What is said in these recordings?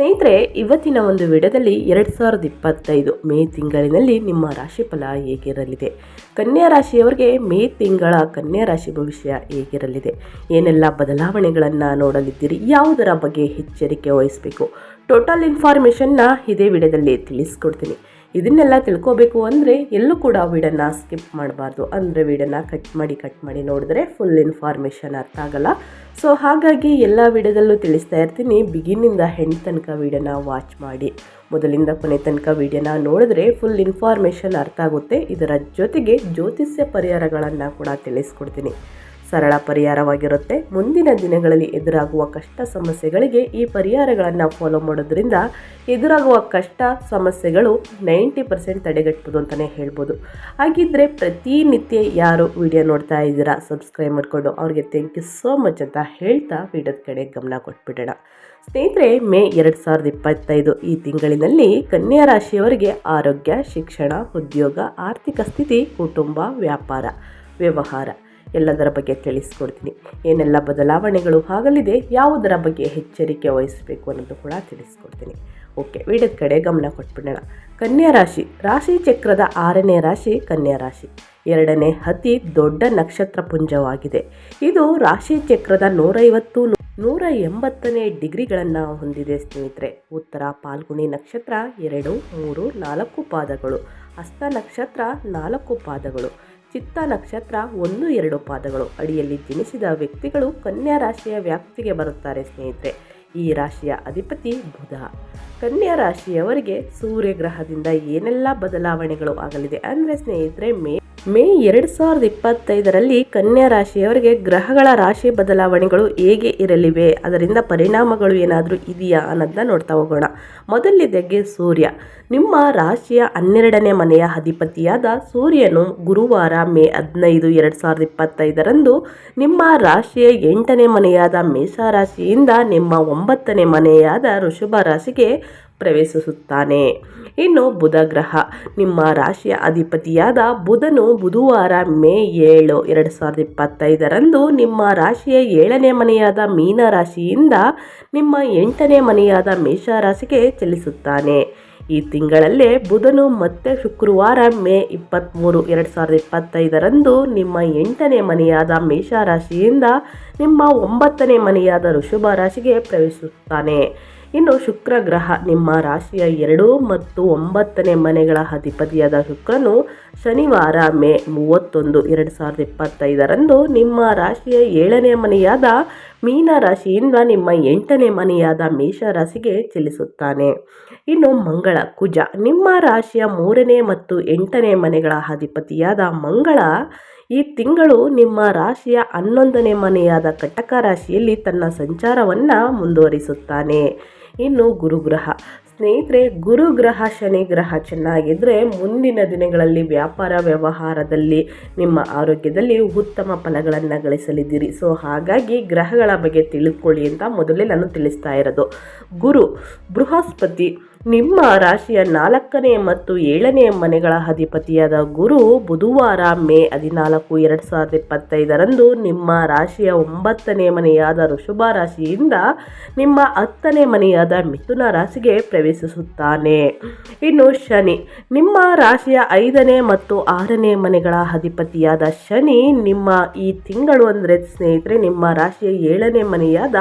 ಸ್ನೇಹಿತರೆ, ಇವತ್ತಿನ ಒಂದು ವಿಡಿಯೋದಲ್ಲಿ ಎರಡು ಸಾವಿರದ ಇಪ್ಪತ್ತೈದು ಮೇ ತಿಂಗಳಿನಲ್ಲಿ ನಿಮ್ಮ ರಾಶಿಫಲ ಹೇಗಿರಲಿದೆ? ಕನ್ಯಾ ರಾಶಿಯವರಿಗೆ ಮೇ ತಿಂಗಳ ಕನ್ಯಾ ರಾಶಿ ಭವಿಷ್ಯ ಹೇಗಿರಲಿದೆ? ಏನೆಲ್ಲ ಬದಲಾವಣೆಗಳನ್ನು ನೋಡಲಿದ್ದೀರಿ? ಯಾವುದರ ಬಗ್ಗೆ ಎಚ್ಚರಿಕೆ ವಹಿಸಬೇಕು? ಟೋಟಲ್ ಇನ್ಫಾರ್ಮೇಷನ್ನ ಇದೇ ವಿಡಿಯೋದಲ್ಲಿ ತಿಳಿಸ್ಕೊಡ್ತೀನಿ. ಇದನ್ನೆಲ್ಲ ತಿಳ್ಕೋಬೇಕು ಅಂದರೆ ಎಲ್ಲೂ ಕೂಡ ವೀಡನ್ನು ಸ್ಕಿಪ್ ಮಾಡಬಾರ್ದು. ಅಂದರೆ ವೀಡನ್ನು ಕಟ್ ಮಾಡಿ ಕಟ್ ಮಾಡಿ ನೋಡಿದ್ರೆ ಫುಲ್ ಇನ್ಫಾರ್ಮೇಷನ್ ಅರ್ಥ ಆಗಲ್ಲ. ಸೊ ಹಾಗಾಗಿ ಎಲ್ಲ ವಿಡಿಯೋದಲ್ಲೂ ತಿಳಿಸ್ತಾ ಇರ್ತೀನಿ. ಬಿಗಿನಿಂದ ಹೆಣ್ಣು ತನಕ ವೀಡಿಯೋನ ವಾಚ್ ಮಾಡಿ. ಮೊದಲಿಂದ ಕೊನೆ ತನಕ ವೀಡಿಯೋನ ನೋಡಿದ್ರೆ ಫುಲ್ ಇನ್ಫಾರ್ಮೇಷನ್ ಅರ್ಥ ಆಗುತ್ತೆ. ಇದರ ಜೊತೆಗೆ ಜ್ಯೋತಿಷ್ಯ ಪರಿಹಾರಗಳನ್ನು ಕೂಡ ತಿಳಿಸ್ಕೊಡ್ತೀನಿ. ಸರಳ ಪರಿಹಾರವಾಗಿರುತ್ತೆ. ಮುಂದಿನ ದಿನಗಳಲ್ಲಿ ಎದುರಾಗುವ ಕಷ್ಟ ಸಮಸ್ಯೆಗಳಿಗೆ ಈ ಪರಿಹಾರಗಳನ್ನು ಫಾಲೋ ಮಾಡೋದ್ರಿಂದ ಎದುರಾಗುವ ಕಷ್ಟ ಸಮಸ್ಯೆಗಳು ನೈಂಟಿ ಪರ್ಸೆಂಟ್ ತಡೆಗಟ್ಬೋದು ಅಂತಲೇ ಹೇಳ್ಬೋದು. ಹಾಗಿದ್ದರೆ ಪ್ರತಿನಿತ್ಯ ಯಾರು ವಿಡಿಯೋ ನೋಡ್ತಾ ಇದ್ದೀರಾ ಸಬ್ಸ್ಕ್ರೈಬ್ ಮಾಡಿಕೊಂಡು ಅವ್ರಿಗೆ ಥ್ಯಾಂಕ್ ಯು ಸೋ ಮಚ್ ಅಂತ ಹೇಳ್ತಾ ವಿಡಿಯೋದ ಕಡೆ ಗಮನ ಕೊಟ್ಬಿಡೋಣ. ಸ್ನೇಹಿತರೆ, ಮೇ ಎರಡು ಸಾವಿರದ ಇಪ್ಪತ್ತೈದು ಈ ತಿಂಗಳಿನಲ್ಲಿ ಕನ್ಯಾ ರಾಶಿಯವರಿಗೆ ಆರೋಗ್ಯ, ಶಿಕ್ಷಣ, ಉದ್ಯೋಗ, ಆರ್ಥಿಕ ಸ್ಥಿತಿ, ಕುಟುಂಬ, ವ್ಯಾಪಾರ, ವ್ಯವಹಾರ. ಎಲ್ಲದರ ಬಗ್ಗೆ ತಿಳಿಸ್ಕೊಡ್ತೀನಿ. ಏನೆಲ್ಲ ಬದಲಾವಣೆಗಳು ಆಗಲಿದೆ, ಯಾವುದರ ಬಗ್ಗೆ ಎಚ್ಚರಿಕೆ ವಹಿಸಬೇಕು ಅನ್ನೋದು ಕೂಡ ತಿಳಿಸ್ಕೊಡ್ತೀನಿ. ಓಕೆ, ವಿಡಿಯೋದ ಕಡೆ ಗಮನ ಕೊಟ್ಬಿಡೋಣ. ಕನ್ಯಾ ರಾಶಿ ರಾಶಿ ಚಕ್ರದ ಆರನೇ ರಾಶಿ ಕನ್ಯಾ ರಾಶಿ. ಎರಡನೇ ಅತಿ ದೊಡ್ಡ ನಕ್ಷತ್ರ ಪುಂಜವಾಗಿದೆ. ಇದು ರಾಶಿ ಚಕ್ರದ ನೂರೈವತ್ತು ನೂರ ಎಂಬತ್ತನೇ ಡಿಗ್ರಿಗಳನ್ನು ಹೊಂದಿದೆ ಸ್ನೇಹಿತರೆ. ಉತ್ತರ ಪಾಲ್ಗುಣಿ ನಕ್ಷತ್ರ ಎರಡು, ಮೂರು, ನಾಲ್ಕು ಪಾದಗಳು. ಹಸ್ತ ನಕ್ಷತ್ರ ನಾಲ್ಕು ಪಾದಗಳು. ಚಿತ್ತ ನಕ್ಷತ್ರ ಒಂದು ಎರಡು ಪಾದಗಳು. ಅಡಿಯಲ್ಲಿ ಜನಿಸಿದ ವ್ಯಕ್ತಿಗಳು ಕನ್ಯಾ ರಾಶಿಯ ವ್ಯಾಪ್ತಿಗೆ ಬರುತ್ತಾರೆ ಸ್ನೇಹಿತರೆ. ಈ ರಾಶಿಯ ಅಧಿಪತಿ ಬುಧ. ಕನ್ಯಾ ರಾಶಿಯವರಿಗೆ ಸೂರ್ಯಗ್ರಹದಿಂದ ಏನೆಲ್ಲ ಬದಲಾವಣೆಗಳು ಆಗಲಿದೆ ಅಂದರೆ ಸ್ನೇಹಿತರೆ ಮೇ ಮೇ ಎರಡು ಸಾವಿರದ ಇಪ್ಪತ್ತೈದರಲ್ಲಿ ಕನ್ಯಾ ರಾಶಿಯವರಿಗೆ ಗ್ರಹಗಳ ರಾಶಿ ಬದಲಾವಣೆಗಳು ಹೇಗೆ ಇರಲಿವೆ? ಅದರಿಂದ ಪರಿಣಾಮಗಳು ಏನಾದರೂ ಇದೆಯಾ ಅನ್ನೋದನ್ನ ನೋಡ್ತಾ ಹೋಗೋಣ. ಮೊದಲಿದೆಗೆ ಸೂರ್ಯ. ನಿಮ್ಮ ರಾಶಿಯ ಹನ್ನೆರಡನೇ ಮನೆಯ ಅಧಿಪತಿಯಾದ ಸೂರ್ಯನು ಗುರುವಾರ ಮೇ ಹದಿನೈದು, ಎರಡು ಸಾವಿರದ ಇಪ್ಪತ್ತೈದರಂದು ನಿಮ್ಮ ರಾಶಿಯ ಎಂಟನೇ ಮನೆಯಾದ ಮೇಷರಾಶಿಯಿಂದ ನಿಮ್ಮ ಒಂಬತ್ತನೇ ಮನೆಯಾದ ಋಷಭ ರಾಶಿಗೆ ಪ್ರವೇಶಿಸುತ್ತಾನೆ. ಇನ್ನು ಬುಧ ಗ್ರಹ. ನಿಮ್ಮ ರಾಶಿಯ ಅಧಿಪತಿಯಾದ ಬುಧನು ಬುಧವಾರ ಮೇ ಏಳು, ಎರಡು ಸಾವಿರದ ಇಪ್ಪತ್ತೈದರಂದು ನಿಮ್ಮ ರಾಶಿಯ ಏಳನೇ ಮನೆಯಾದ ಮೀನ ರಾಶಿಯಿಂದ ನಿಮ್ಮ ಎಂಟನೇ ಮನೆಯಾದ ಮೇಷರಾಶಿಗೆ ಚಲಿಸುತ್ತಾನೆ. ಈ ತಿಂಗಳಲ್ಲೇ ಬುಧನು ಮತ್ತೆ ಶುಕ್ರವಾರ ಮೇ ಇಪ್ಪತ್ತ್ಮೂರು ಎರಡು ಸಾವಿರದ ಇಪ್ಪತ್ತೈದರಂದು ನಿಮ್ಮ ಎಂಟನೇ ಮನೆಯಾದ ಮೇಷರಾಶಿಯಿಂದ ನಿಮ್ಮ ಒಂಬತ್ತನೇ ಮನೆಯಾದ ಋಷಭ ರಾಶಿಗೆ ಪ್ರವೇಶಿಸುತ್ತಾನೆ. ಇನ್ನು ಶುಕ್ರ ಗ್ರಹ ನಿಮ್ಮ ರಾಶಿಯ ಎರಡು ಮತ್ತು ಒಂಬತ್ತನೇ ಮನೆಗಳ ಅಧಿಪತಿಯಾದ ಶುಕ್ರನು ಶನಿವಾರ ಮೇ ಮೂವತ್ತೊಂದು, ಎರಡು ಸಾವಿರದ ಇಪ್ಪತ್ತೈದರಂದು ನಿಮ್ಮ ರಾಶಿಯ ಏಳನೇ ಮನೆಯಾದ ಮೀನ ರಾಶಿಯಿಂದ ನಿಮ್ಮ ಎಂಟನೇ ಮನೆಯಾದ ಮೇಷ ರಾಶಿಗೆ ಚಲಿಸುತ್ತಾನೆ. ಇನ್ನು ಮಂಗಳ, ಕುಜ ನಿಮ್ಮ ರಾಶಿಯ ಮೂರನೇ ಮತ್ತು ಎಂಟನೇ ಮನೆಗಳ ಅಧಿಪತಿಯಾದ ಮಂಗಳ, ಈ ತಿಂಗಳು ನಿಮ್ಮ ರಾಶಿಯ ಹನ್ನೊಂದನೇ ಮನೆಯಾದ ಕಟಕ ರಾಶಿಯಲ್ಲಿ ತನ್ನ ಸಂಚಾರವನ್ನು ಮುಂದುವರಿಸುತ್ತಾನೆ. ಇನ್ನು ಗುರುಗ್ರಹ. ಸ್ನೇಹಿತರೆ, ಗುರುಗ್ರಹ ಶನಿ ಗ್ರಹ ಚೆನ್ನಾಗಿದ್ದರೆ ಮುಂದಿನ ದಿನಗಳಲ್ಲಿ ವ್ಯಾಪಾರ ವ್ಯವಹಾರದಲ್ಲಿ ನಿಮ್ಮ ಆರೋಗ್ಯದಲ್ಲಿ ಉತ್ತಮ ಫಲಗಳನ್ನು ಗಳಿಸಲಿದ್ದೀರಿ. ಸೊ, ಹಾಗಾಗಿ ಗ್ರಹಗಳ ಬಗ್ಗೆ ತಿಳ್ಕೊಳ್ಳಿ ಅಂತ ಮೊದಲೇ ನಾನು ತಿಳಿಸ್ತಾ ಇರೋದು. ಗುರು, ಬೃಹಸ್ಪತಿ ನಿಮ್ಮ ರಾಶಿಯ ನಾಲ್ಕನೇ ಮತ್ತು ಏಳನೇ ಮನೆಗಳ ಅಧಿಪತಿಯಾದ ಗುರು ಬುಧವಾರ ಮೇ ಹದಿನಾಲ್ಕು, ಎರಡು ಸಾವಿರದ ಇಪ್ಪತ್ತೈದರಂದು ನಿಮ್ಮ ರಾಶಿಯ ಒಂಬತ್ತನೇ ಮನೆಯಾದ ಋಷಭ ರಾಶಿಯಿಂದ ನಿಮ್ಮ ಹತ್ತನೇ ಮನೆಯಾದ ಮಿಥುನ ರಾಶಿಗೆ ಪ್ರವೇಶಿಸುತ್ತಾನೆ. ಇನ್ನು ಶನಿ, ನಿಮ್ಮ ರಾಶಿಯ ಐದನೇ ಮತ್ತು ಆರನೇ ಮನೆಗಳ ಅಧಿಪತಿಯಾದ ಶನಿ ನಿಮ್ಮ ಈ ತಿಂಗಳು ಅಂದರೆ ಸ್ನೇಹಿತರೆ, ನಿಮ್ಮ ರಾಶಿಯ ಏಳನೇ ಮನೆಯಾದ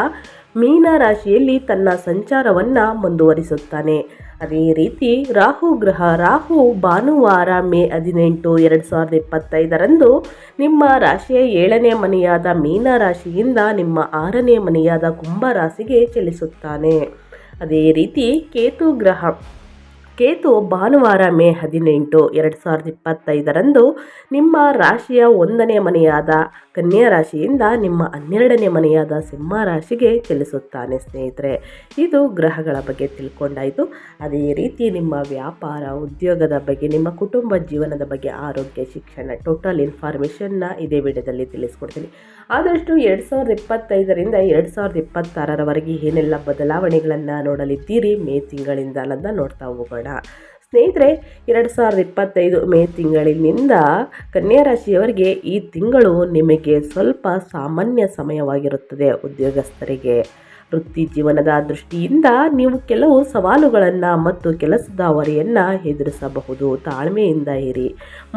ಮೀನ ರಾಶಿಯಲ್ಲಿ ತನ್ನ ಸಂಚಾರವನ್ನು ಮುಂದುವರಿಸುತ್ತಾನೆ. ಅದೇ ರೀತಿ ರಾಹು ಗ್ರಹ ರಾಹು ಭಾನುವಾರ ಮೇ ಹದಿನೆಂಟು ಎರಡು ಸಾವಿರದ ಇಪ್ಪತ್ತೈದರಂದು ನಿಮ್ಮ ರಾಶಿಯ ಏಳನೇ ಮನೆಯಾದ ಮೀನ ರಾಶಿಯಿಂದ ನಿಮ್ಮ ಆರನೇ ಮನೆಯಾದ ಕುಂಭ ರಾಶಿಗೆ ಚಲಿಸುತ್ತಾನೆ. ಅದೇ ರೀತಿ ಕೇತು ಗ್ರಹ ಕೇತು ಭಾನುವಾರ ಮೇ ಹದಿನೆಂಟು, ಎರಡು ಸಾವಿರದ ಇಪ್ಪತ್ತೈದರಂದು ನಿಮ್ಮ ರಾಶಿಯ ಒಂದನೇ ಮನೆಯಾದ ಕನ್ಯಾ ರಾಶಿಯಿಂದ ನಿಮ್ಮ ಹನ್ನೆರಡನೇ ಮನೆಯಾದ ಸಿಂಹ ರಾಶಿಗೆ ಚಲಿಸುತ್ತಾನೆ ಸ್ನೇಹಿತರೆ. ಇದು ಗ್ರಹಗಳ ಬಗ್ಗೆ ತಿಳ್ಕೊಂಡಾಯಿತು. ಅದೇ ರೀತಿ ನಿಮ್ಮ ವ್ಯಾಪಾರ, ಉದ್ಯೋಗದ ಬಗ್ಗೆ, ನಿಮ್ಮ ಕುಟುಂಬ ಜೀವನದ ಬಗ್ಗೆ, ಆರೋಗ್ಯ, ಶಿಕ್ಷಣ ಟೋಟಲ್ ಇನ್ಫಾರ್ಮೇಷನ್ನ ಇದೇ ವಿಡಿಯೋದಲ್ಲಿ ತಿಳಿಸ್ಕೊಡ್ತೀನಿ. ಆದಷ್ಟು ಎರಡು ಸಾವಿರದ ಇಪ್ಪತ್ತೈದರಿಂದ ಎರಡು ಸಾವಿರದ ಇಪ್ಪತ್ತಾರರವರೆಗೆ ಏನೆಲ್ಲ ಬದಲಾವಣೆಗಳನ್ನು ನೋಡಲಿದ್ದೀರಿ? ಮೇ ತಿಂಗಳಿಂದ ಅನ್ನೋದನ್ನ ನೋಡ್ತಾ ಹೋಗೋಣ. ಸ್ನೇಹಿತರೆ, ಎರಡು ಸಾವಿರದ ಇಪ್ಪತ್ತೈದು ಮೇ ತಿಂಗಳಿನಿಂದ ಕನ್ಯಾ ರಾಶಿಯವರಿಗೆ ಈ ತಿಂಗಳು ನಿಮಗೆ ಸ್ವಲ್ಪ ಸಾಮಾನ್ಯ ಸಮಯವಾಗಿರುತ್ತದೆ ಉದ್ಯೋಗಸ್ಥರಿಗೆ. ವೃತ್ತಿ ಜೀವನದ ದೃಷ್ಟಿಯಿಂದ ನೀವು ಕೆಲವು ಸವಾಲುಗಳನ್ನು ಮತ್ತು ಕೆಲಸದ ಹೊರೆಯನ್ನು ಎದುರಿಸಬಹುದು. ತಾಳ್ಮೆಯಿಂದ ಇರಿ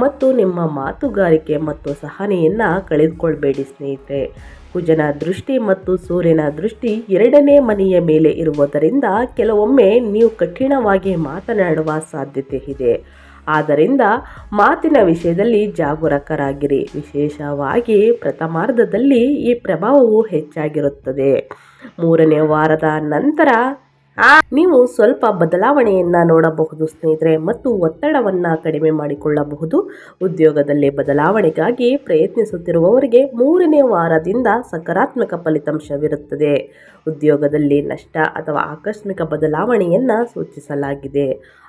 ಮತ್ತು ನಿಮ್ಮ ಮಾತುಗಾರಿಕೆ ಮತ್ತು ಸಹನೆಯನ್ನು ಕಳೆದುಕೊಳ್ಬೇಡಿ ಸ್ನೇಹಿತರೆ. ಕುಜನ ದೃಷ್ಟಿ ಮತ್ತು ಸೂರ್ಯನ ದೃಷ್ಟಿ ಎರಡನೇ ಮನೆಯ ಮೇಲೆ ಇರುವುದರಿಂದ ಕೆಲವೊಮ್ಮೆ ನೀವು ಕಠಿಣವಾಗಿ ಮಾತನಾಡುವ ಸಾಧ್ಯತೆ ಇದೆ. ಆದ್ದರಿಂದ ಮಾತಿನ ವಿಷಯದಲ್ಲಿ ಜಾಗರೂಕರಾಗಿರಿ. ವಿಶೇಷವಾಗಿ ಪ್ರಥಮಾರ್ಧದಲ್ಲಿ ಈ ಪ್ರಭಾವವು ಹೆಚ್ಚಾಗಿರುತ್ತದೆ. ಮೂರನೇ ವಾರದ ನಂತರ ನೀವು ಸ್ವಲ್ಪ ಬದಲಾವಣೆಯನ್ನು ನೋಡಬಹುದು ಸ್ನೇಹಿತರೆ ಮತ್ತು ಒತ್ತಡವನ್ನು ಕಡಿಮೆ ಮಾಡಿಕೊಳ್ಳಬಹುದು. ಉದ್ಯೋಗದಲ್ಲಿ ಬದಲಾವಣೆಗಾಗಿ ಪ್ರಯತ್ನಿಸುತ್ತಿರುವವರಿಗೆ ಮೂರನೇ ವಾರದಿಂದ ಸಕಾರಾತ್ಮಕ ಫಲಿತಾಂಶವಿರುತ್ತದೆ. ಉದ್ಯೋಗದಲ್ಲಿ ನಷ್ಟ ಅಥವಾ ಆಕಸ್ಮಿಕ ಬದಲಾವಣೆಯನ್ನು ಸೂಚಿಸಲಾಗಿದೆ.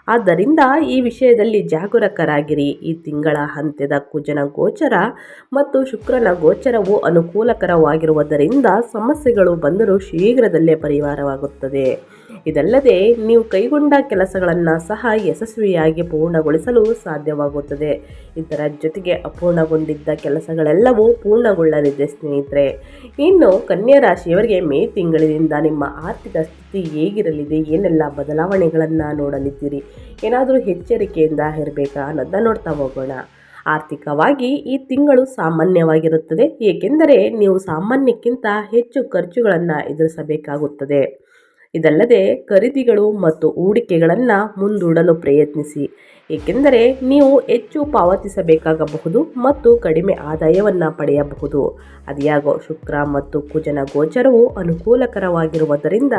ಆದ್ದರಿಂದ ಈ ವಿಷಯದಲ್ಲಿ ಜಾಗರೂಕರಾಗಿರಿ. ಈ ತಿಂಗಳ ಅಂತ್ಯದ ಕುಜನ ಗೋಚರ ಮತ್ತು ಶುಕ್ರನ ಗೋಚರವು ಅನುಕೂಲಕರವಾಗಿರುವುದರಿಂದ ಸಮಸ್ಯೆಗಳು ಬಂದರೂ ಶೀಘ್ರದಲ್ಲೇ ಪರಿಹಾರವಾಗುತ್ತದೆ. ಇದಲ್ಲದೆ ನೀವು ಕೈಗೊಂಡ ಕೆಲಸಗಳನ್ನು ಸಹ ಯಶಸ್ವಿಯಾಗಿ ಪೂರ್ಣಗೊಳಿಸಲು ಸಾಧ್ಯವಾಗುತ್ತದೆ. ಇದರ ಜೊತೆಗೆ ಅಪೂರ್ಣಗೊಂಡಿದ್ದ ಕೆಲಸಗಳೆಲ್ಲವೂ ಪೂರ್ಣಗೊಳ್ಳಲಿದೆ ಸ್ನೇಹಿತರೆ. ಇನ್ನು ಕನ್ಯಾ ರಾಶಿಯವರಿಗೆ ಮೇ ತಿಂಗಳಿನಿಂದ ನಿಮ್ಮ ಆರ್ಥಿಕ ಸ್ಥಿತಿ ಹೇಗಿರಲಿದೆ? ಏನೆಲ್ಲ ಬದಲಾವಣೆಗಳನ್ನು ನೋಡಲಿದ್ದೀರಿ? ಏನಾದರೂ ಎಚ್ಚರಿಕೆಯಿಂದ ಇರಬೇಕಾ ಅನ್ನೋದನ್ನ ನೋಡ್ತಾ ಹೋಗೋಣ. ಆರ್ಥಿಕವಾಗಿ ಈ ತಿಂಗಳು ಸಾಮಾನ್ಯವಾಗಿರುತ್ತದೆ. ಏಕೆಂದರೆ ನೀವು ಸಾಮಾನ್ಯಕ್ಕಿಂತ ಹೆಚ್ಚು ಖರ್ಚುಗಳನ್ನು ಎದುರಿಸಬೇಕಾಗುತ್ತದೆ. ಇದಲ್ಲದೆ ಖರೀದಿಗಳು ಮತ್ತು ಹೂಡಿಕೆಗಳನ್ನು ಮುಂದೂಡಲು ಪ್ರಯತ್ನಿಸಿ. ಏಕೆಂದರೆ ನೀವು ಹೆಚ್ಚು ಪಾವತಿಸಬೇಕಾಗಬಹುದು ಮತ್ತು ಕಡಿಮೆ ಆದಾಯವನ್ನು ಪಡೆಯಬಹುದು. ಅದಿಯಾಗೋ ಶುಕ್ರ ಮತ್ತು ಕುಜನ ಗೋಚರವು ಅನುಕೂಲಕರವಾಗಿರುವುದರಿಂದ,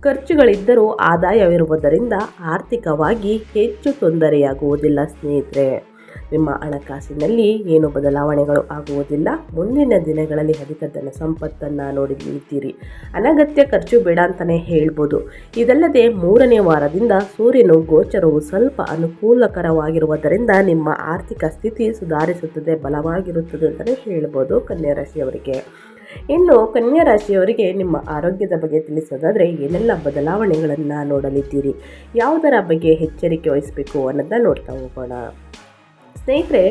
ಖರ್ಚುಗಳಿದ್ದರೂ ಆದಾಯವಿರುವುದರಿಂದ ಆರ್ಥಿಕವಾಗಿ ಹೆಚ್ಚು ತೊಂದರೆಯಾಗುವುದಿಲ್ಲ ಸ್ನೇಹಿತರೆ. ನಿಮ್ಮ ಹಣಕಾಸಿನಲ್ಲಿ ಏನು ಬದಲಾವಣೆಗಳು ಆಗುವುದಿಲ್ಲ? ಮುಂದಿನ ದಿನಗಳಲ್ಲಿ ಅಧಿಕ ಧನ ಸಂಪತ್ತನ್ನು ನೋಡಿದ್ದೀರಿ ಅನಗತ್ಯ ಖರ್ಚು ಬೇಡ ಅಂತಲೇ ಹೇಳ್ಬೋದು. ಇದಲ್ಲದೆ ಮೂರನೇ ವಾರದಿಂದ ಸೂರ್ಯನು ಗೋಚರವು ಸ್ವಲ್ಪ ಅನುಕೂಲಕರವಾಗಿರುವುದರಿಂದ ನಿಮ್ಮ ಆರ್ಥಿಕ ಸ್ಥಿತಿ ಸುಧಾರಿಸುತ್ತದೆ, ಬಲವಾಗಿರುತ್ತದೆ ಅಂತಲೇ ಹೇಳ್ಬೋದು ಕನ್ಯಾ ರಾಶಿಯವರಿಗೆ ಇನ್ನು ಕನ್ಯಾ ರಾಶಿಯವರಿಗೆ ನಿಮ್ಮ ಆರೋಗ್ಯದ ಬಗ್ಗೆ ತಿಳಿಸೋದಾದರೆ ಏನೆಲ್ಲ ಬದಲಾವಣೆಗಳನ್ನು ನೋಡಲಿದ್ದೀರಿ? ಯಾವುದರ ಬಗ್ಗೆ ಎಚ್ಚರಿಕೆ ವಹಿಸಬೇಕು ಅನ್ನೋದನ್ನ ನೋಡ್ತಾ ಹೋಗೋಣ. ಸ್ನೇಹಿತರೆ,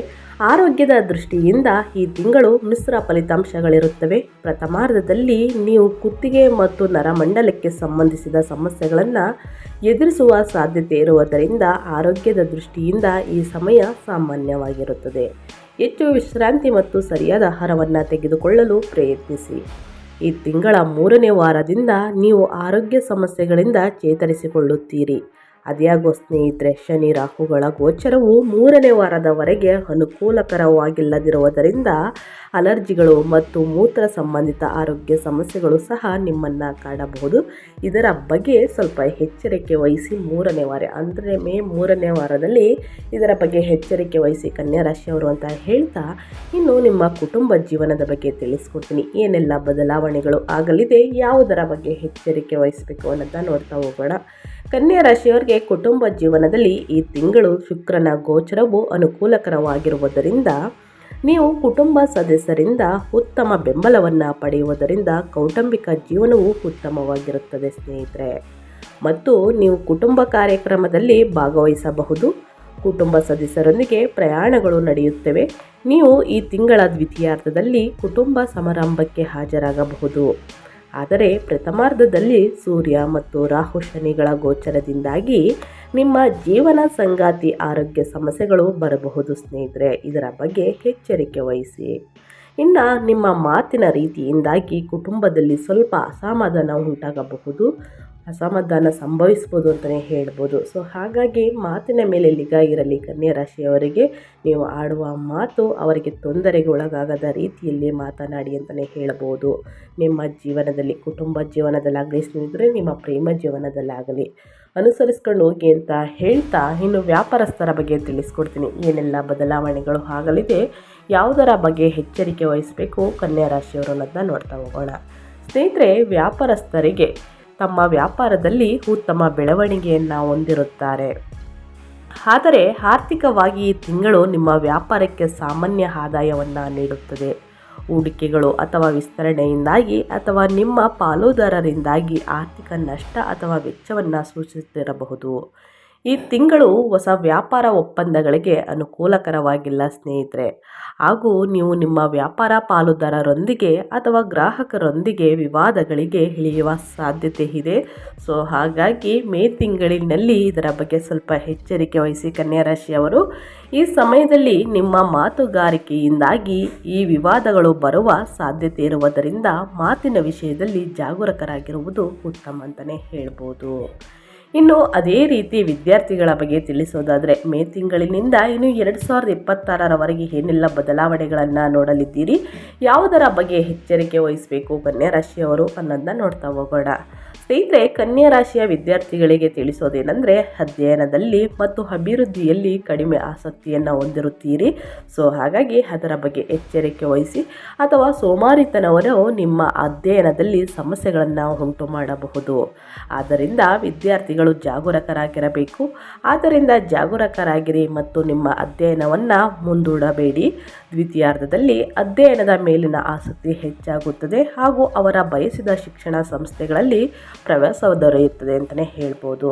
ಆರೋಗ್ಯದ ದೃಷ್ಟಿಯಿಂದ ಈ ತಿಂಗಳು ಮಿಶ್ರ ಫಲಿತಾಂಶಗಳಿರುತ್ತವೆ. ಪ್ರಥಮಾರ್ಧದಲ್ಲಿ ನೀವು ಕುತ್ತಿಗೆ ಮತ್ತು ನರಮಂಡಲಕ್ಕೆ ಸಂಬಂಧಿಸಿದ ಸಮಸ್ಯೆಗಳನ್ನು ಎದುರಿಸುವ ಸಾಧ್ಯತೆ ಇರುವುದರಿಂದ ಆರೋಗ್ಯದ ದೃಷ್ಟಿಯಿಂದ ಈ ಸಮಯ ಸಾಮಾನ್ಯವಾಗಿರುತ್ತದೆ. ಹೆಚ್ಚು ವಿಶ್ರಾಂತಿ ಮತ್ತು ಸರಿಯಾದ ಆಹಾರವನ್ನು ತೆಗೆದುಕೊಳ್ಳಲು ಪ್ರಯತ್ನಿಸಿ. ಈ ತಿಂಗಳ ಮೂರನೇ ವಾರದಿಂದ ನೀವು ಆರೋಗ್ಯ ಸಮಸ್ಯೆಗಳಿಂದ ಚೇತರಿಸಿಕೊಳ್ಳುತ್ತೀರಿ. ಅದ್ಯಾಗೋ ಸ್ನೇಹಿತರೆ, ಶನಿ ರಾಹುಗಳ ಗೋಚರವು ಮೂರನೇ ವಾರದವರೆಗೆ ಅನುಕೂಲಕರವಾಗಿಲ್ಲದಿರುವುದರಿಂದ ಅಲರ್ಜಿಗಳು ಮತ್ತು ಮೂತ್ರ ಸಂಬಂಧಿತ ಆರೋಗ್ಯ ಸಮಸ್ಯೆಗಳು ಸಹ ನಿಮ್ಮನ್ನು ಕಾಡಬಹುದು. ಇದರ ಬಗ್ಗೆ ಸ್ವಲ್ಪ ಎಚ್ಚರಿಕೆ ವಹಿಸಿ ಮೂರನೇ ವಾರ, ಅಂದರೆ ಮೇ ಮೂರನೇ ವಾರದಲ್ಲಿ ಇದರ ಬಗ್ಗೆ ಎಚ್ಚರಿಕೆ ವಹಿಸಿ ಕನ್ಯಾ ರಾಶಿಯವರು ಅಂತ ಹೇಳ್ತಾ ಇನ್ನು ನಿಮ್ಮ ಕುಟುಂಬ ಜೀವನದ ಬಗ್ಗೆ ತಿಳಿಸ್ಕೊಡ್ತೀನಿ. ಏನೆಲ್ಲ ಬದಲಾವಣೆಗಳು ಆಗಲಿದೆ, ಯಾವುದರ ಬಗ್ಗೆ ಎಚ್ಚರಿಕೆ ವಹಿಸಬೇಕು ಅನ್ನೋದನ್ನ ನೋಡ್ತಾ ಹೋಗೋಣ. ಕನ್ಯಾ ರಾಶಿಯವರಿಗೆ ಕುಟುಂಬ ಜೀವನದಲ್ಲಿ ಈ ತಿಂಗಳು ಶುಕ್ರನ ಗೋಚರವು ಅನುಕೂಲಕರವಾಗಿರುವುದರಿಂದ, ನೀವು ಕುಟುಂಬ ಸದಸ್ಯರಿಂದ ಉತ್ತಮ ಬೆಂಬಲವನ್ನು ಪಡೆಯುವುದರಿಂದ ಕೌಟುಂಬಿಕ ಜೀವನವು ಉತ್ತಮವಾಗಿರುತ್ತದೆ ಸ್ನೇಹಿತರೆ. ಮತ್ತು ನೀವು ಕುಟುಂಬ ಕಾರ್ಯಕ್ರಮದಲ್ಲಿ ಭಾಗವಹಿಸಬಹುದು. ಕುಟುಂಬ ಸದಸ್ಯರೊಂದಿಗೆ ಪ್ರಯಾಣಗಳು ನಡೆಯುತ್ತವೆ. ನೀವು ಈ ತಿಂಗಳ ದ್ವಿತೀಯಾರ್ಧದಲ್ಲಿ ಕುಟುಂಬ ಸಮಾರಂಭಕ್ಕೆ ಹಾಜರಾಗಬಹುದು. ಆದರೆ ಪ್ರಥಮಾರ್ಧದಲ್ಲಿ ಸೂರ್ಯ ಮತ್ತು ರಾಹು ಶನಿಗಳ ಗೋಚರದಿಂದಾಗಿ ನಿಮ್ಮ ಜೀವನ ಸಂಗಾತಿ ಆರೋಗ್ಯ ಸಮಸ್ಯೆಗಳು ಬರಬಹುದು ಸ್ನೇಹಿತರೆ. ಇದರ ಬಗ್ಗೆ ಎಚ್ಚರಿಕೆ ವಹಿಸಿ. ಇನ್ನು ನಿಮ್ಮ ಮಾತಿನ ರೀತಿಯಿಂದಾಗಿ ಕುಟುಂಬದಲ್ಲಿ ಸ್ವಲ್ಪ ಅಸಮಾಧಾನ ಉಂಟಾಗಬಹುದು. ಅಸಮಾಧಾನ ಸಂಭವಿಸ್ಬೋದು ಅಂತಲೇ ಹೇಳ್ಬೋದು. ಸೊ ಹಾಗಾಗಿ ಮಾತಿನ ಮೇಲೆ ನಿಗಾ ಇರಲಿ ಕನ್ಯಾ ರಾಶಿಯವರಿಗೆ ನೀವು ಆಡುವ ಮಾತು ಅವರಿಗೆ ತೊಂದರೆಗೆ ಒಳಗಾಗದ ರೀತಿಯಲ್ಲಿ ಮಾತನಾಡಿ ಅಂತಲೇ ಹೇಳ್ಬೋದು. ನಿಮ್ಮ ಜೀವನದಲ್ಲಿ, ಕುಟುಂಬ ಜೀವನದಲ್ಲಾಗಲಿ, ಸ್ನೇಹಿತರೆ ನಿಮ್ಮ ಪ್ರೇಮ ಜೀವನದಲ್ಲಾಗಲಿ ಅನುಸರಿಸ್ಕೊಂಡು ಹೋಗಿ ಅಂತ ಹೇಳ್ತಾ ಇನ್ನು ವ್ಯಾಪಾರಸ್ಥರ ಬಗ್ಗೆ ತಿಳಿಸ್ಕೊಡ್ತೀನಿ. ಏನೆಲ್ಲ ಬದಲಾವಣೆಗಳು ಆಗಲಿದೆ, ಯಾವುದರ ಬಗ್ಗೆ ಎಚ್ಚರಿಕೆ ವಹಿಸಬೇಕು ಕನ್ಯಾ ರಾಶಿಯವರು ಅನ್ನೋದನ್ನ ನೋಡ್ತಾ ಹೋಗೋಣ. ಸ್ನೇಹಿತರೆ, ವ್ಯಾಪಾರಸ್ಥರಿಗೆ ತಮ್ಮ ವ್ಯಾಪಾರದಲ್ಲಿ ಉತ್ತಮ ಬೆಳವಣಿಗೆಯನ್ನು ಹೊಂದಿರುತ್ತಾರೆ. ಆದರೆ ಆರ್ಥಿಕವಾಗಿ ಈ ತಿಂಗಳು ನಿಮ್ಮ ವ್ಯಾಪಾರಕ್ಕೆ ಸಾಮಾನ್ಯ ಆದಾಯವನ್ನು ನೀಡುತ್ತದೆ. ಹೂಡಿಕೆಗಳು ಅಥವಾ ವಿಸ್ತರಣೆಯಿಂದಾಗಿ ಅಥವಾ ನಿಮ್ಮ ಪಾಲುದಾರರಿಂದಾಗಿ ಆರ್ಥಿಕ ನಷ್ಟ ಅಥವಾ ವೆಚ್ಚವನ್ನು ಸೂಚಿಸುತ್ತಿರಬಹುದು. ಈ ತಿಂಗಳು ಹೊಸ ವ್ಯಾಪಾರ ಒಪ್ಪಂದಗಳಿಗೆ ಅನುಕೂಲಕರವಾಗಿಲ್ಲ, ಸ್ನೇಹಿತರೆ. ಹಾಗೂ ನೀವು ನಿಮ್ಮ ವ್ಯಾಪಾರ ಪಾಲುದಾರರೊಂದಿಗೆ ಅಥವಾ ಗ್ರಾಹಕರೊಂದಿಗೆ ವಿವಾದಗಳಿಗೆ ಇಳಿಯುವ ಸಾಧ್ಯತೆ ಇದೆ. ಸೊ, ಹಾಗಾಗಿ ಮೇ ತಿಂಗಳಿನಲ್ಲಿ ಇದರ ಬಗ್ಗೆ ಸ್ವಲ್ಪ ಎಚ್ಚರಿಕೆ ವಹಿಸಿ ಕನ್ಯಾ ರಾಶಿಯವರು ಈ ಸಮಯದಲ್ಲಿ ನಿಮ್ಮ ಮಾತುಗಾರಿಕೆಯಿಂದಾಗಿ ಈ ವಿವಾದಗಳು ಬರುವ ಸಾಧ್ಯತೆ ಇರುವುದರಿಂದ ಮಾತಿನ ವಿಷಯದಲ್ಲಿ ಜಾಗರೂಕರಾಗಿರುವುದು ಉತ್ತಮ ಅಂತಲೇ ಹೇಳ್ಬೋದು. ಇನ್ನು ಅದೇ ರೀತಿ ವಿದ್ಯಾರ್ಥಿಗಳ ಬಗ್ಗೆ ತಿಳಿಸೋದಾದರೆ ಮೇ ತಿಂಗಳಿನಿಂದ ಇನ್ನು ಎರಡು ಸಾವಿರದ ಇಪ್ಪತ್ತಾರರವರೆಗೆ ಏನೆಲ್ಲ ಬದಲಾವಣೆಗಳನ್ನು ನೋಡಲಿದ್ದೀರಿ? ಯಾವುದರ ಬಗ್ಗೆ ಎಚ್ಚರಿಕೆ ವಹಿಸಬೇಕು? ಕನ್ಯಾ ರಾಶಿಯವರು ಅನ್ನೋದನ್ನ ನೋಡ್ತಾ ಹೋಗೋಣ. ಸ್ನೇಹಿತರೆ, ಕನ್ಯಾ ರಾಶಿಯ ವಿದ್ಯಾರ್ಥಿಗಳಿಗೆ ತಿಳಿಸೋದೇನೆಂದರೆ, ಅಧ್ಯಯನದಲ್ಲಿ ಮತ್ತು ಅಭಿವೃದ್ಧಿಯಲ್ಲಿ ಕಡಿಮೆ ಆಸಕ್ತಿಯನ್ನು ಹೊಂದಿರುತ್ತೀರಿ. ಸೊ, ಹಾಗಾಗಿ ಅದರ ಬಗ್ಗೆ ಎಚ್ಚರಿಕೆ ವಹಿಸಿ ಅಥವಾ ಸೋಮಾರಿತನವರು ನಿಮ್ಮ ಅಧ್ಯಯನದಲ್ಲಿ ಸಮಸ್ಯೆಗಳನ್ನು ಉಂಟು ಮಾಡಬಹುದು. ಆದ್ದರಿಂದ ವಿದ್ಯಾರ್ಥಿಗಳು ಜಾಗರೂಕರಾಗಿರಬೇಕು. ಆದ್ದರಿಂದ ಜಾಗರೂಕರಾಗಿರಿ ಮತ್ತು ನಿಮ್ಮ ಅಧ್ಯಯನವನ್ನು ಮುಂದೂಡಬೇಡಿ. ದ್ವಿತೀಯಾರ್ಧದಲ್ಲಿ ಅಧ್ಯಯನದ ಮೇಲಿನ ಆಸಕ್ತಿ ಹೆಚ್ಚಾಗುತ್ತದೆ ಹಾಗೂ ಅವರ ಬಯಸಿದ ಶಿಕ್ಷಣ ಸಂಸ್ಥೆಗಳಲ್ಲಿ ಪ್ರವಾಸ ದೊರೆಯುತ್ತದೆ ಅಂತಲೇ ಹೇಳ್ಬೋದು.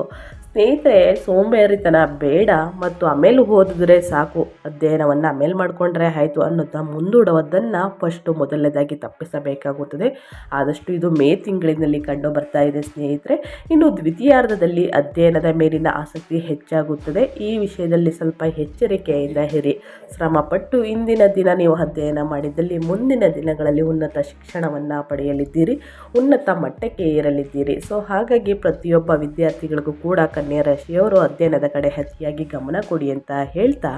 ಸ್ನೇಹಿತರೆ, ಸೋಂಬೇರಿತನ ಬೇಡ ಮತ್ತು ಆಮೇಲೆ ಓದಿದ್ರೆ ಸಾಕು. ಅಧ್ಯಯನವನ್ನು ಆಮೇಲೆ ಮಾಡಿಕೊಂಡ್ರೆ ಆಯಿತು ಅನ್ನೋದನ್ನ ಮುಂದೂಡುವುದನ್ನು ಫಸ್ಟು ಮೊದಲನೇದಾಗಿ ತಪ್ಪಿಸಬೇಕಾಗುತ್ತದೆ. ಆದಷ್ಟು ಇದು ಮೇ ತಿಂಗಳಿನಲ್ಲಿ ಕಂಡು ಬರ್ತಾ ಇದೆ ಸ್ನೇಹಿತರೆ. ಇನ್ನು ದ್ವಿತೀಯಾರ್ಧದಲ್ಲಿ ಅಧ್ಯಯನದ ಮೇಲಿನ ಆಸಕ್ತಿ ಹೆಚ್ಚಾಗುತ್ತದೆ. ಈ ವಿಷಯದಲ್ಲಿ ಸ್ವಲ್ಪ ಎಚ್ಚರಿಕೆಯಿಂದ ಇರಿ. ಶ್ರಮಪಟ್ಟು ಇಂದಿನ ದಿನ ನೀವು ಅಧ್ಯಯನ ಮಾಡಿದಲ್ಲಿ ಮುಂದಿನ ದಿನಗಳಲ್ಲಿ ಉನ್ನತ ಶಿಕ್ಷಣವನ್ನು ಪಡೆಯಲಿದ್ದೀರಿ. ಉನ್ನತ ಮಟ್ಟಕ್ಕೆ ಏರಲಿದ್ದೀರಿ. ಸೊ, ಹಾಗಾಗಿ ಪ್ರತಿಯೊಬ್ಬ ವಿದ್ಯಾರ್ಥಿಗಳಿಗೂ ಕೂಡ ಕನ್ಯಾ ರಾಶಿಯವರು ಅಧ್ಯಯನದ ಕಡೆ ಹೆಚ್ಚಿಯಾಗಿ ಗಮನ ಕೊಡಿ ಅಂತ ಹೇಳ್ತಾ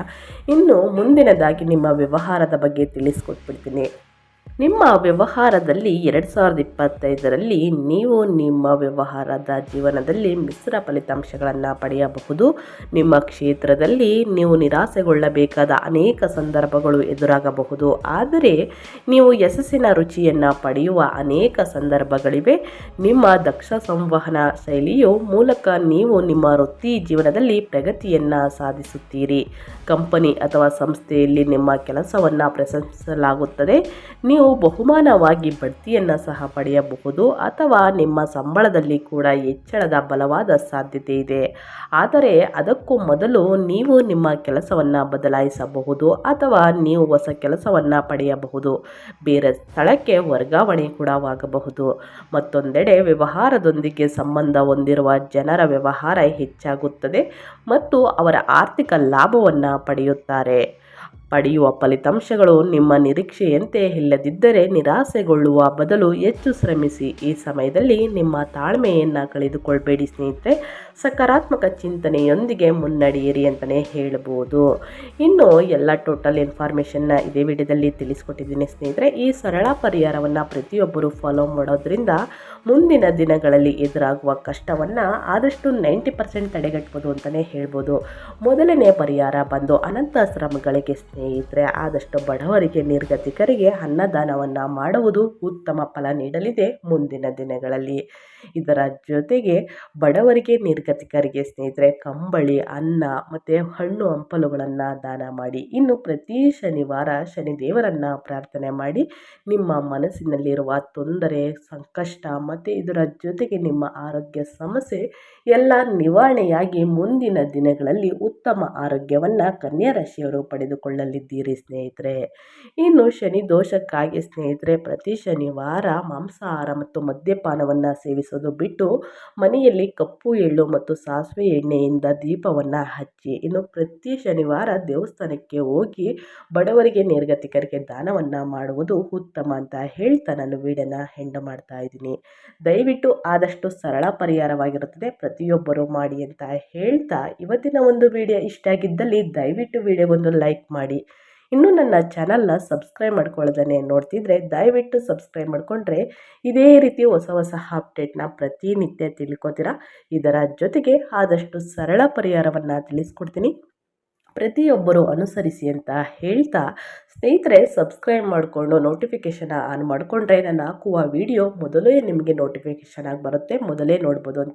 ಇನ್ನು ಮುಂದಿನದಾಗಿ ನಿಮ್ಮ ವ್ಯವಹಾರದ ಬಗ್ಗೆ ತಿಳಿಸ್ಕೊಟ್ಬಿಡ್ತೀನಿ. ನಿಮ್ಮ ವ್ಯವಹಾರದಲ್ಲಿ ಎರಡು ಸಾವಿರದ ಇಪ್ಪತ್ತೈದರಲ್ಲಿ ನೀವು ನಿಮ್ಮ ವ್ಯವಹಾರದ ಜೀವನದಲ್ಲಿ ಮಿಶ್ರ ಫಲಿತಾಂಶಗಳನ್ನು ಪಡೆಯಬಹುದು. ನಿಮ್ಮ ಕ್ಷೇತ್ರದಲ್ಲಿ ನೀವು ನಿರಾಸೆಗೊಳ್ಳಬೇಕಾದ ಅನೇಕ ಸಂದರ್ಭಗಳು ಎದುರಾಗಬಹುದು. ಆದರೆ ನೀವು ಯಶಸ್ಸಿನ ರುಚಿಯನ್ನು ಪಡೆಯುವ ಅನೇಕ ಸಂದರ್ಭಗಳಿವೆ. ನಿಮ್ಮ ದಕ್ಷ ಸಂವಹನ ಶೈಲಿಯು ಮೂಲಕ ನೀವು ನಿಮ್ಮ ವೃತ್ತಿ ಜೀವನದಲ್ಲಿ ಪ್ರಗತಿಯನ್ನು ಸಾಧಿಸುತ್ತೀರಿ. ಕಂಪನಿ ಅಥವಾ ಸಂಸ್ಥೆಯಲ್ಲಿ ನಿಮ್ಮ ಕೆಲಸವನ್ನು ಪ್ರಶಂಸಿಸಲಾಗುತ್ತದೆ. ನೀವು ಬಹುಮಾನವಾಗಿ ಬಡ್ತಿಯನ್ನು ಸಹ ಪಡೆಯಬಹುದು ಅಥವಾ ನಿಮ್ಮ ಸಂಬಳದಲ್ಲಿ ಕೂಡ ಹೆಚ್ಚಳದ ಬಲವಾದ ಸಾಧ್ಯತೆ ಇದೆ. ಆದರೆ ಅದಕ್ಕೂ ಮೊದಲು ನೀವು ನಿಮ್ಮ ಕೆಲಸವನ್ನು ಬದಲಾಯಿಸಬಹುದು ಅಥವಾ ನೀವು ಹೊಸ ಕೆಲಸವನ್ನು ಪಡೆಯಬಹುದು. ಬೇರೆ ಸ್ಥಳಕ್ಕೆ ವರ್ಗಾವಣೆ ಕೂಡ ಆಗಬಹುದು ಮತ್ತೊಂದೆಡೆ ವ್ಯವಹಾರದೊಂದಿಗೆ ಸಂಬಂಧ ಹೊಂದಿರುವ ಜನರ ವ್ಯವಹಾರ ಹೆಚ್ಚಾಗುತ್ತದೆ ಮತ್ತು ಅವರ ಆರ್ಥಿಕ ಲಾಭವನ್ನು ಪಡೆಯುತ್ತಾರೆ. ಪಡೆಯುವ ಫಲಿತಾಂಶಗಳು ನಿಮ್ಮ ನಿರೀಕ್ಷೆಯಂತೆ ಇಲ್ಲದಿದ್ದರೆ ನಿರಾಸೆಗೊಳ್ಳುವ ಬದಲು ಹೆಚ್ಚು ಶ್ರಮಿಸಿ. ಈ ಸಮಯದಲ್ಲಿ ನಿಮ್ಮ ತಾಳ್ಮೆಯನ್ನು ಕಳೆದುಕೊಳ್ಬೇಡಿ ಸ್ನೇಹಿತರೆ. ಸಕಾರಾತ್ಮಕ ಚಿಂತನೆಯೊಂದಿಗೆ ಮುನ್ನಡೆಯಿರಿ ಅಂತಲೇ ಹೇಳ್ಬೋದು. ಇನ್ನು ಎಲ್ಲ ಟೋಟಲ್ ಇನ್ಫಾರ್ಮೇಷನ್ನ ಇದೇ ವಿಡಿಯೋದಲ್ಲಿ ತಿಳಿಸ್ಕೊಟ್ಟಿದ್ದೀನಿ ಸ್ನೇಹಿತರೆ. ಈ ಸರಳ ಪರಿಹಾರವನ್ನು ಪ್ರತಿಯೊಬ್ಬರು ಫಾಲೋ ಮಾಡೋದ್ರಿಂದ ಮುಂದಿನ ದಿನಗಳಲ್ಲಿ ಎದುರಾಗುವ ಕಷ್ಟವನ್ನು ಆದಷ್ಟು ನೈಂಟಿ ಪರ್ಸೆಂಟ್ ತಡೆಗಟ್ಬೋದು ಅಂತಲೇ ಹೇಳ್ಬೋದು. ಮೊದಲನೇ ಪರಿಹಾರ ಬಂದು ಅನಂತ ಶ್ರಮಗಳಿಗೆ ಸ್ನೇಹಿತರೆ. ಆದಷ್ಟು ಬಡವರಿಗೆ, ನಿರ್ಗತಿಕರಿಗೆ ಅನ್ನದಾನವನ್ನು ಮಾಡುವುದು ಉತ್ತಮ ಫಲ ನೀಡಲಿದೆ ಮುಂದಿನ ದಿನಗಳಲ್ಲಿ. ಇದರ ಜೊತೆಗೆ ಬಡವರಿಗೆ, ನಿರ್ಗತಿಕರಿಗೆ ಸ್ನೇಹಿತರೆ, ಕಂಬಳಿ, ಅನ್ನ ಮತ್ತು ಹಣ್ಣು ಹಂಪಲುಗಳನ್ನು ದಾನ ಮಾಡಿ, ಇನ್ನು ಪ್ರತಿ ಶನಿವಾರ ಶನಿದೇವರನ್ನು ಪ್ರಾರ್ಥನೆ ಮಾಡಿ, ನಿಮ್ಮ ಮನಸ್ಸಿನಲ್ಲಿರುವ ತೊಂದರೆ, ಸಂಕಷ್ಟ ಮತ್ತು ಇದರ ಜೊತೆಗೆ ನಿಮ್ಮ ಆರೋಗ್ಯ ಸಮಸ್ಯೆ ಎಲ್ಲ ನಿವಾರಣೆಯಾಗಿ ಮುಂದಿನ ದಿನಗಳಲ್ಲಿ ಉತ್ತಮ ಆರೋಗ್ಯವನ್ನು ಕನ್ಯಾ ರಾಶಿಯವರು ಪಡೆದುಕೊಳ್ಳ ಕಷ್ಟಗಳಲ್ಲಿದ್ದೀರಿ ಸ್ನೇಹಿತರೆ, ಇನ್ನು ಶನಿ ದೋಷಕ್ಕಾಗಿ ಸ್ನೇಹಿತರೆ, ಪ್ರತಿ ಶನಿವಾರ ಮಾಂಸಾಹಾರ ಮತ್ತು ಮದ್ಯಪಾನವನ್ನು ಸೇವಿಸೋದು ಬಿಟ್ಟು ಮನೆಯಲ್ಲಿ ಕಪ್ಪು ಎಳ್ಳು ಮತ್ತು ಸಾಸಿವೆ ಎಣ್ಣೆಯಿಂದ ದೀಪವನ್ನು ಹಚ್ಚಿ, ಇನ್ನು ಪ್ರತಿ ಶನಿವಾರ ದೇವಸ್ಥಾನಕ್ಕೆ ಹೋಗಿ ಬಡವರಿಗೆ ನಿರ್ಗತಿಕರಿಗೆ ದಾನವನ್ನು ಮಾಡುವುದು ಉತ್ತಮ ಅಂತ ಹೇಳ್ತಾ ನಾನು ವೀಡಿಯೋನ ಹೆಂಡ ಮಾಡ್ತಾ ಇದ್ದೀನಿ. ದಯವಿಟ್ಟು ಆದಷ್ಟು ಸರಳ ಪರಿಹಾರವಾಗಿರುತ್ತದೆ, ಪ್ರತಿಯೊಬ್ಬರು ಮಾಡಿ ಅಂತ ಹೇಳ್ತಾ ಇವತ್ತಿನ ಒಂದು ವಿಡಿಯೋ ಇಷ್ಟ ಆಗಿದ್ದಲ್ಲಿ ದಯವಿಟ್ಟು ವಿಡಿಯೋಗೊಂದು ಲೈಕ್ ಮಾಡಿ. ಇನ್ನೂ ನನ್ನ ಚಾನಲ್ನ ಸಬ್ಸ್ಕ್ರೈಬ್ ಮಾಡ್ಕೊಳ್ಳೋದನ್ನೇ ನೋಡ್ತಿದ್ರೆ ದಯವಿಟ್ಟು ಸಬ್ಸ್ಕ್ರೈಬ್ ಮಾಡಿಕೊಂಡ್ರೆ ಇದೇ ರೀತಿ ಹೊಸ ಹೊಸ ಅಪ್ಡೇಟ್ನ ಪ್ರತಿನಿತ್ಯ ತಿಳ್ಕೊತೀರಾ? ಇದರ ಜೊತೆಗೆ ಆದಷ್ಟು ಸರಳ ಪರಿಹಾರವನ್ನು ತಿಳಿಸ್ಕೊಡ್ತೀನಿ. ಪ್ರತಿಯೊಬ್ಬರು ಅನುಸರಿಸಿ ಅಂತ ಹೇಳ್ತಾ ಸ್ನೇಹಿತರೆ ಸಬ್ಸ್ಕ್ರೈಬ್ ಮಾಡಿಕೊಂಡು ನೋಟಿಫಿಕೇಷನ್ ಆನ್ ಮಾಡಿಕೊಂಡ್ರೆ ನಾನು ಹಾಕುವ ವಿಡಿಯೋ ಮೊದಲೇ ನಿಮಗೆ ನೋಟಿಫಿಕೇಷನ್ ಆಗಿ ಬರುತ್ತೆ. ಮೊದಲೇ ನೋಡ್ಬೋದು ಅಂತ